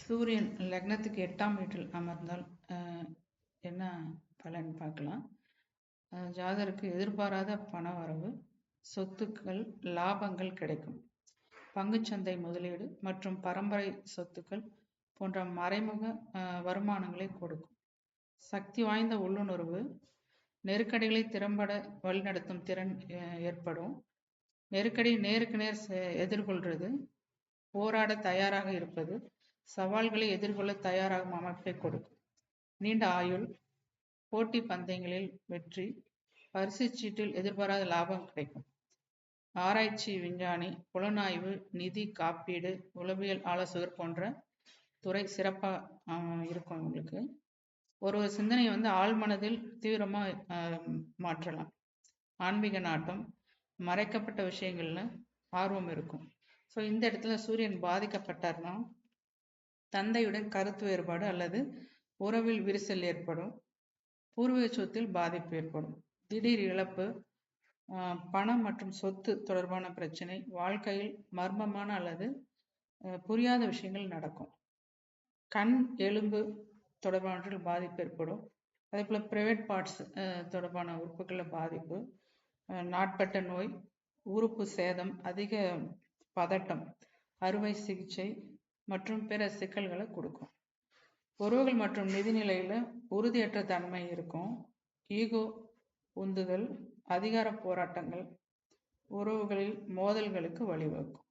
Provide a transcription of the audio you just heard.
சூரியன் லக்னத்துக்கு எட்டாம் வீட்டில் அமர்ந்தால் என்ன பலன் பார்க்கலாம். ஜாதருக்கு எதிர்பாராத பண வரவு சொத்துக்கள் லாபங்கள் கிடைக்கும். பங்குச்சந்தை முதலீடு மற்றும் பரம்பரை சொத்துக்கள் போன்ற மறைமுக வருமானங்களை கொடுக்கும். சக்தி வாய்ந்த உள்ளுணர்வு நெருக்கடிகளை திறம்பட வழிநடத்தும் திறன் ஏற்படும். நெருக்கடி நேருக்கு நேர் எதிர்கொள்வது போராட தயாராக இருப்பது சவால்களை எதிர்கொள்ள தயாராகும் அமைப்பை கொடுக்கும் நீண்ட ஆயுள் போட்டி பந்தயங்களில் வெற்றி பரிசு சீட்டில் எதிர்பாராத லாபம் கிடைக்கும். ஆராய்ச்சி விஞ்ஞானி புலனாய்வு நிதி காப்பீடு உளவியல் ஆலோசகர் போன்ற துறை சிறப்பாக இருக்கும் உங்களுக்கு. ஒரு ஒரு சிந்தனையை வந்து ஆழ்மனதில் தீவிரமாக மாற்றலாம். ஆன்மீக நாட்டம் மறைக்கப்பட்ட விஷயங்கள்ல ஆர்வம் இருக்கும். ஸோ இந்த இடத்துல சூரியன் பாதிக்கப்பட்டார்னா தந்தையுடன் கருத்து வேறுபாடு அல்லது உறவில் விரிசல் ஏற்படும் பூர்வீக சொத்தில் பாதிப்பு ஏற்படும். திடீர் இழப்பு பணம் மற்றும் சொத்து தொடர்பான பிரச்சனை வாழ்க்கையில் மர்மமான அல்லது புரியாத விஷயங்கள் நடக்கும். கண் எலும்பு தொடர்பானவற்றில் பாதிப்பு ஏற்படும். அதே போல் ப்ரைவேட் பார்ட்ஸ் தொடர்பான உறுப்புகளில் பாதிப்பு நாட்பட்ட நோய் உறுப்பு சேதம் அதிக பதட்டம் அறுவை சிகிச்சை மற்றும் பிற சிக்கல்களை கொடுக்கும். உறவுகள் மற்றும் நிதிநிலையில் உறுதியற்ற தன்மை இருக்கும். ஈகோ உந்துதல் அதிகார போராட்டங்கள் உறவுகளில் மோதல்களுக்கு வழிவகுக்கும்.